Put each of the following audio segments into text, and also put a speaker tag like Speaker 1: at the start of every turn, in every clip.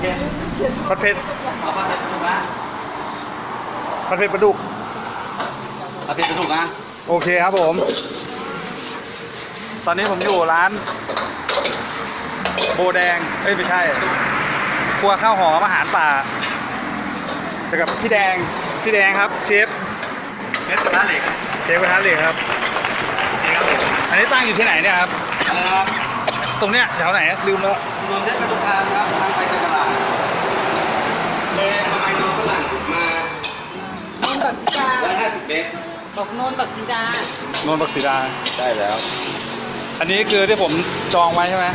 Speaker 1: เผ็ด
Speaker 2: ผัดเผ็ด
Speaker 1: เอาผัดเผ็ดปลาดุกนะ
Speaker 2: ผัดเผ็ดปลาดุก
Speaker 1: ผัดเผ็ดปลาดุกนะ
Speaker 2: โอเคครับผม ตอนนี้ผมอยู่ร้าน โบแดง เอ้ยไม่ใช่ ครัวข้าวหอมอาหารป่าเจอกับพี่แดง พี่แดงครับ เชฟ
Speaker 1: เม็ดกระทะเหล็ก
Speaker 2: เชฟกระทะเหล็กครับ
Speaker 1: นี่ครับผม
Speaker 2: อันนี้ตั้งอยู่ที่ไหนเนี่ยครับ ตรงเนี้ยแถวไหนลืมแล้ว
Speaker 1: ถนนเพชรกระดุกคามครับทางไปตลาดเลยมาไม้นอนฝรั่งมาน
Speaker 3: นท์บักสีดา
Speaker 1: ร้อยห้าสิบเมตร
Speaker 3: บอกนนท์บักสีดาน
Speaker 2: นท์บักสีดา
Speaker 1: ได้แล้ว
Speaker 2: อันนี้คือที่ผมจองไว้ใช่ไหม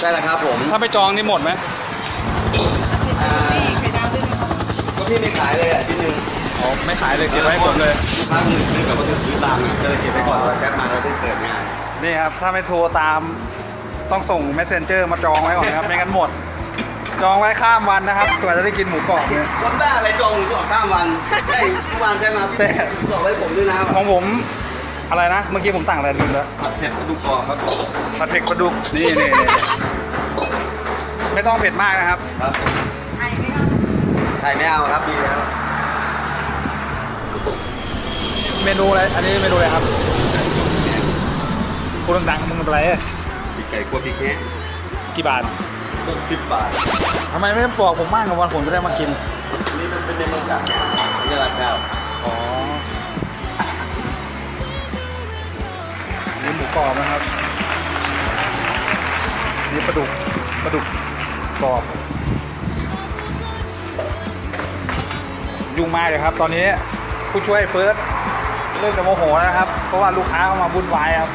Speaker 1: ได้แล้วครับผม
Speaker 2: ถ้าไม่จองนี่หมดไหม
Speaker 1: อ่า
Speaker 3: ไข่ดาวด้วยไหมคะ
Speaker 1: ก็พี่ไม่ขายเลยอะชิ้นหนึ่ง
Speaker 2: อ๋อไม่ขายเลยเก็บไว้ให้ผมเลย
Speaker 1: ลูกค้าคนอื่นซื้อแบบว่าซื้อตามอะก็เลยเก็บไปก่อนว่าแก๊ปมาแล้วได้เปิดงาน
Speaker 2: นี่ครับ ถ้าไม่โทรตาม ต้องส่ง messenger มาจองไว้ก่อนนะครับ ไม่งั้นหมด จองไว้ข้ามวันนะครับกว่าจะได้กินหมูกรอบเนี่ย
Speaker 1: วันแรกอะไรจองก็ข้ามวันได้ทุกวันได้มา
Speaker 2: แต่
Speaker 1: พี่บอกไว้ผมด้วยนะ
Speaker 2: ของผมอะไรนะ เมื่อกี้ผมสั่งอะไรลืมแล้ว
Speaker 1: ผัดเผ็ดกระดูกกรอบครับ
Speaker 2: ผัดเผ็ดปลาดุกนี่นี่นี่ไม่ต้องเผ็ดมากนะครับ
Speaker 1: ครับ
Speaker 3: ไข่ไหมคะ
Speaker 1: ไข่ไม่เอาครับดีแล้ว
Speaker 2: เมนูอะไร อันนี้เมนูอะไรครับพูดดังๆมึงเป็นไรอะ
Speaker 1: ปีก ไก่กลัวปีกแห้ง
Speaker 2: กี่บาท
Speaker 1: ต้นสิบบาท
Speaker 2: ทำไมไม่บอกผมบ้างกับวันผมจะได้มากิน
Speaker 1: นี่มันเป็นในเมืองกับนี่ราคา
Speaker 2: อ๋ออันนี่หมูกรอบนะครับนี่ปลาดุกปลาดุกกรอบ ยุ่งมากเลยครับ ตอนนี้ผู้ช่วยเฟิร์สเริ่มจะโมโหแล้วนะครับ เพราะว่าลูกค้าเข้ามาวุ่นวายครับ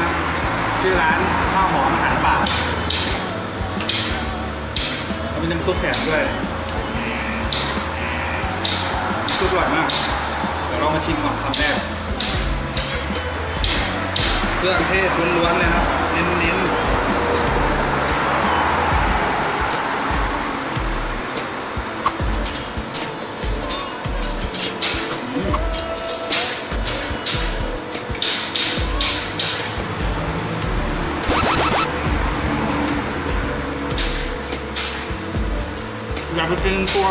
Speaker 2: นะครับชื่อร้านข้าวหอมอาหารป่าเขามีน้ำซุปแถมด้วยซุปอร่อยมาก เดี๋ยวเรามาชิมก่อนคำแรก เครื่องเทศล้วนๆเลยครับ เน้นๆ อยากไปกินตัว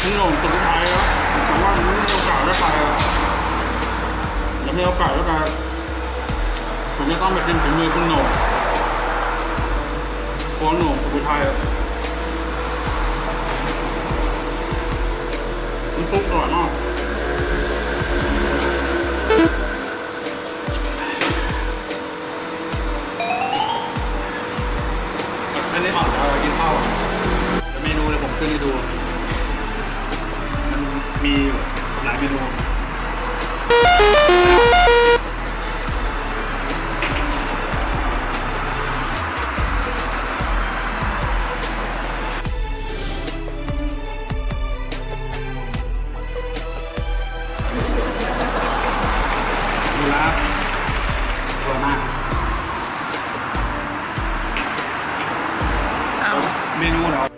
Speaker 2: ขนมสุดท้ายแล้วแต่ว่ามันไม่มีโอกาสได้ไปอะเดี๋ยวมีโอกาสได้ไปผมจะต้องไปกินฝีมือคุณหนุ่มโค้หน่งสุดท้ายอะ ขึ้นให้ดู มันมีหลายเมนูเมนูเรา